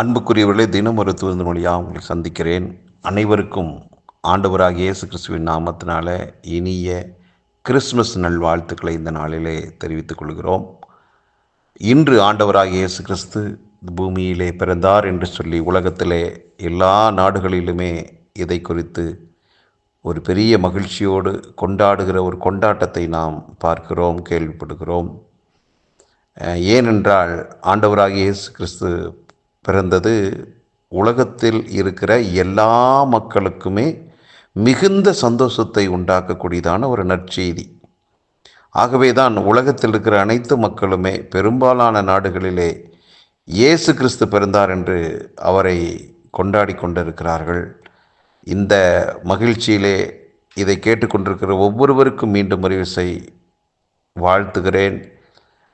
அன்புக்குரியவர்களே தினம் ஒரு தூது மொழியாக உங்களை சந்திக்கிறேன். அனைவருக்கும் ஆண்டவராக இயேசு கிறிஸ்துவின் நாமத்தினால இனிய கிறிஸ்மஸ் நல்வாழ்த்துக்களை இந்த நாளிலே தெரிவித்துக் கொள்கிறோம். இன்று ஆண்டவராக இயேசு கிறிஸ்து பூமியிலே பிறந்தார் என்று சொல்லி உலகத்திலே எல்லா நாடுகளிலுமே இதை குறித்து ஒரு பெரிய மகிழ்ச்சியோடு கொண்டாடுகிற ஒரு கொண்டாட்டத்தை நாம் பார்க்கிறோம் கேள்விப்படுகிறோம். ஏனென்றால் ஆண்டவராகிய இயேசு கிறிஸ்து பிறந்தது உலகத்தில் இருக்கிற எல்லா மக்களுக்குமே மிகுந்த சந்தோஷத்தை உண்டாக்கக்கூடியதான ஒரு நற்செய்தி. ஆகவே தான் உலகத்தில் இருக்கிற அனைத்து மக்களுமே பெரும்பாலான நாடுகளிலே இயேசு கிறிஸ்து பிறந்தார் என்று அவரை கொண்டாடி கொண்டிருக்கிறார்கள். இந்த மகிழ்ச்சியிலே இதை கேட்டுக்கொண்டிருக்கிற ஒவ்வொருவருக்கும் மீண்டும் அறிவிசை வாழ்த்துகிறேன்.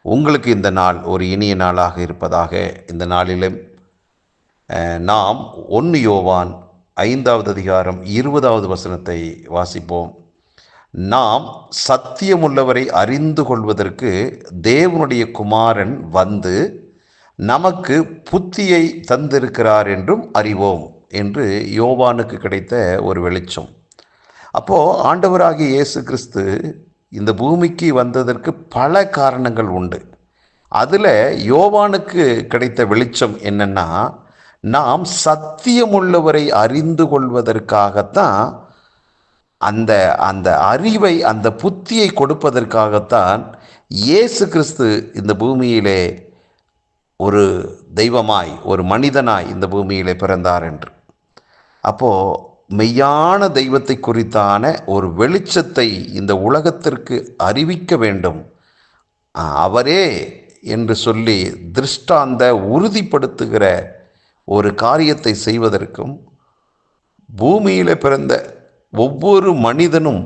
உங்களுக்கு இந்த நாள் ஒரு இனிய நாளாக இருப்பதாக இந்த நாளிலும் நாம் ஒன்று யோவான் ஐந்தாவது அதிகாரம் இருபதாவது வசனத்தை வாசிப்போம். நாம் சத்தியமுள்ளவரை அறிந்து கொள்வதற்கு தேவனுடைய குமாரன் வந்து நமக்கு புத்தியை தந்திருக்கிறார் என்றும் அறிவோம் என்று யோவானுக்கு கிடைத்த ஒரு வெளிச்சம். அப்போது ஆண்டவராகிய இயேசு கிறிஸ்து இந்த பூமிக்கு வந்ததற்கு பல காரணங்கள் உண்டு. அதில் யோவானுக்கு கிடைத்த வெளிச்சம் என்னென்னா நாம் சத்தியமுள்ளவரை அறிந்து கொள்வதற்காகத்தான் அந்த அந்த அறிவை அந்த புத்தியை கொடுப்பதற்காகத்தான் இயேசு கிறிஸ்து இந்த பூமியிலே ஒரு தெய்வமாய் ஒரு மனிதனாய் இந்த பூமியிலே பிறந்தார் என்று. அப்போது மெய்யான தெய்வத்தை குறித்தான ஒரு வெளிச்சத்தை இந்த உலகத்திற்கு அறிவிக்க வேண்டும். அவரே என்று சொல்லி திருஷ்டாந்த உறுதிப்படுத்துகிற ஒரு காரியத்தை செய்வதற்கும் பூமியில் பிறந்த ஒவ்வொரு மனிதனும்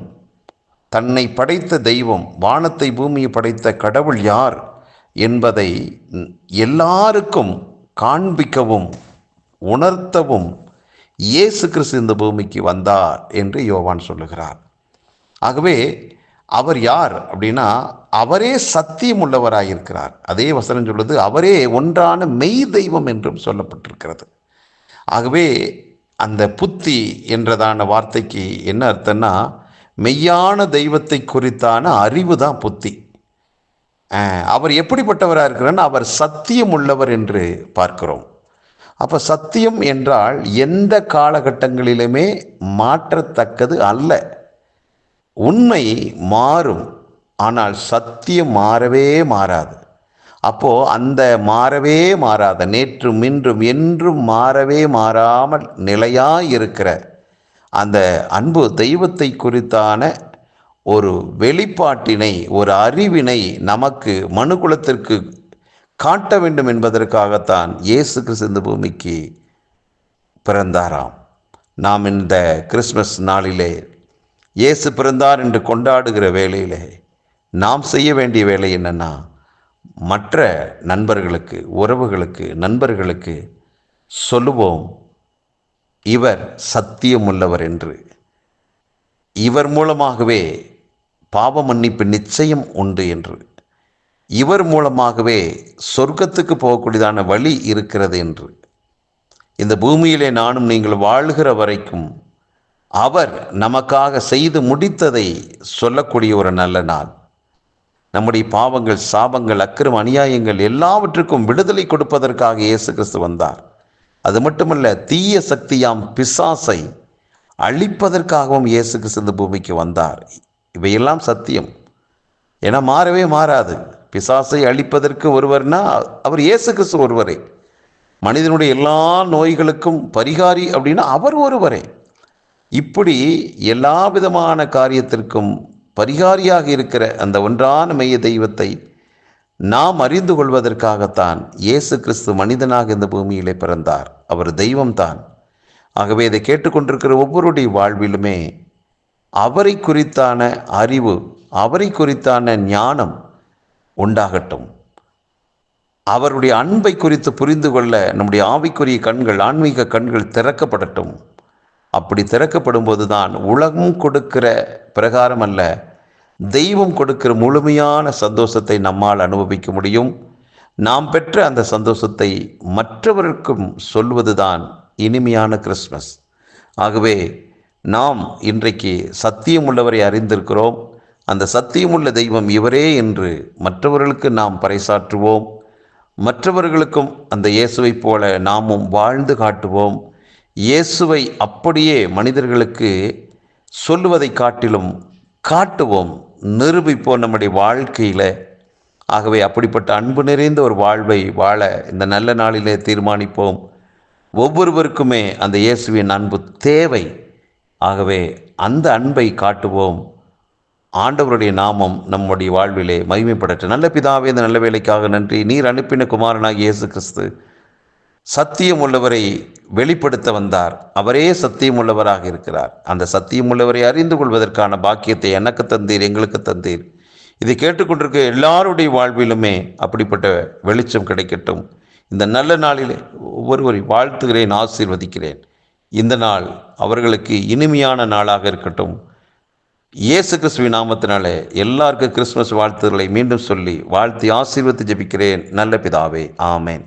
தன்னை படைத்த தெய்வம் வானத்தை பூமியை படைத்த கடவுள் யார் என்பதை எல்லாருக்கும் காண்பிக்கவும் உணர்த்தவும் இயேசு கிறிஸ்து இந்த பூமிக்கு வந்தார் என்று யோவான் சொல்லுகிறார். ஆகவே அவர் யார் அப்படின்னா அவரே சத்தியம் உள்ளவராயிருக்கிறார். அதே வசனம் சொல்லுது அவரே ஒன்றான மெய் தெய்வம் என்றும் சொல்லப்பட்டிருக்கிறது. ஆகவே அந்த புத்தி என்றதான வார்த்தைக்கு என்ன அர்த்தம்னா மெய்யான தெய்வத்தை குறித்தான அறிவு தான் புத்தி அவர் எப்படிப்பட்டவராக இருக்கிறார்னா அவர் சத்தியம் உள்ளவர் என்று பார்க்கிறோம். அப்போ சத்தியம் என்றால் எந்த காலகட்டங்களிலுமே மாற்றத்தக்கது அல்ல. உண்மை மாறும் ஆனால் சத்தியம் மாறவே மாறாது. அப்போ அந்த மாறவே மாறாத நேற்றும் இன்றும் என்றும் மாறவே மாறாமல் நிலையாக இருக்கிற அந்த அன்பு தெய்வத்தை குறித்தான ஒரு வெளிப்பாட்டினை ஒரு அறிவினை நமக்கு மனுகுலத்திற்கு காட்ட வேண்டும் என்பதற்காகத்தான் இயேசு கிறிஸ்து பூமிக்கு பிறந்தாராம். நாம் இந்த கிறிஸ்மஸ் நாளிலே இயேசு பிறந்தார் என்று கொண்டாடுகிற வேலையில் நாம் செய்ய வேண்டிய வேலை என்னன்னா மற்ற நண்பர்களுக்கு உறவுகளுக்கு நண்பர்களுக்கு சொல்லுவோம் இவர் சத்தியமுள்ளவர் என்று. இவர் மூலமாகவே பாவ மன்னிப்பு நிச்சயம் உண்டு என்று. இவர் மூலமாகவே சொர்க்கத்துக்கு போகக்கூடியதான வழி இருக்கிறது என்று. இந்த பூமியிலே நானும் நீங்கள் வாழ்கிற வரைக்கும் அவர் நமக்காக செய்து முடித்ததை சொல்லக்கூடிய ஒரு நல்ல நாள். நம்முடைய பாவங்கள் சாபங்கள் அக்கிரம் அநியாயங்கள் எல்லாவற்றுக்கும் விடுதலை கொடுப்பதற்காக இயேசு கிறிஸ்து வந்தார். அது மட்டுமல்ல தீய சக்தியாம் பிசாசை அழிப்பதற்காகவும் இயேசு கிறிஸ்து இந்த பூமிக்கு வந்தார். இவையெல்லாம் சத்தியம். ஏன்னா மாறவே மாறாது. பிசாசை அழிப்பதற்கு ஒருவர்னா அவர் இயேசு கிறிஸ்து ஒருவரே. மனிதனுடைய எல்லா நோய்களுக்கும் பரிகாரி அப்படின்னா அவர் ஒருவரே. இப்படி எல்லா விதமான காரியத்திற்கும் பரிகாரியாக இருக்கிற அந்த ஒன்றான மெய்ய தெய்வத்தை நாம் அறிந்து கொள்வதற்காகத்தான் இயேசு கிறிஸ்து மனிதனாக இந்த பூமியிலே பிறந்தார். அவர் தெய்வம்தான். ஆகவே இதை கேட்டுக்கொண்டிருக்கிற ஒவ்வொருடைய வாழ்விலுமே அவரை குறித்தான அறிவு அவரை குறித்தான ஞானம் உண்டாகட்டும். அவருடைய அன்பை குறித்து புரிந்து கொள்ள நம்முடைய ஆவிக்குரிய கண்கள் ஆன்மீக கண்கள் திறக்கப்படட்டும். அப்படி திறக்கப்படும் போதுதான் உலகம் கொடுக்கிற பிரகாரம் அல்ல தெய்வம் கொடுக்கிற முழுமையான சந்தோஷத்தை நம்மால் அனுபவிக்க முடியும். நாம் பெற்ற அந்த சந்தோஷத்தை மற்றவருக்கும் சொல்வதுதான் இனிமையான கிறிஸ்மஸ் ஆகவே நாம் இன்றைக்கு சத்தியம் உள்ளவரை அறிந்திருக்கிறோம். அந்த சத்தியமுள்ள தெய்வம் இவரே என்று மற்றவர்களுக்கு நாம் பறைசாற்றுவோம். மற்றவர்களுக்கும் அந்த இயேசுவைப் போல நாமும் வாழ்ந்து காட்டுவோம். இயேசுவை அப்படியே மனிதர்களுக்கு சொல்லுவதை காட்டிலும் காட்டுவோம் நிரூபிப்போம் நம்முடைய வாழ்க்கையில். ஆகவே அப்படிப்பட்ட அன்பு நிறைந்த ஒரு வாழ்வை வாழ இந்த நல்ல நாளிலே தீர்மானிப்போம். ஒவ்வொருவருக்குமே அந்த இயேசுவின் அன்பு தேவை. ஆகவே அந்த அன்பை காட்டுவோம். ஆண்டவருடைய நாமம் நம்முடைய வாழ்விலே மகிமைப்படட்டும். நல்ல பிதாவே இந்த நல்ல வேலைக்காக நன்றி. நீர் அனுப்பின குமாரனாக இயேசு கிறிஸ்து. சத்தியம் உள்ளவரை வெளிப்படுத்த வந்தார். அவரே சத்தியம் உள்ளவராக இருக்கிறார். அந்த சத்தியம் உள்ளவரை அறிந்து கொள்வதற்கான பாக்கியத்தை எனக்கு தந்தீர் எங்களுக்கு தந்தீர். இதை கேட்டுக்கொண்டிருக்க எல்லாருடைய வாழ்விலுமே அப்படிப்பட்ட வெளிச்சம் கிடைக்கட்டும். இந்த நல்ல நாளில் ஒவ்வொருவரை வாழ்த்துகிறேன் ஆசீர்வதிக்கிறேன். இந்த நாள் அவர்களுக்கு இனிமையான நாளாக இருக்கட்டும். இயேசு கிறிஸ்துவின் நாமத்தினாலே எல்லாருக்கும் கிறிஸ்துமஸ் வாழ்த்துக்களை மீண்டும் சொல்லி வாழ்த்தி ஆசீர்வத்து ஜெபிக்கிறேன். நல்ல பிதாவே ஆமேன்.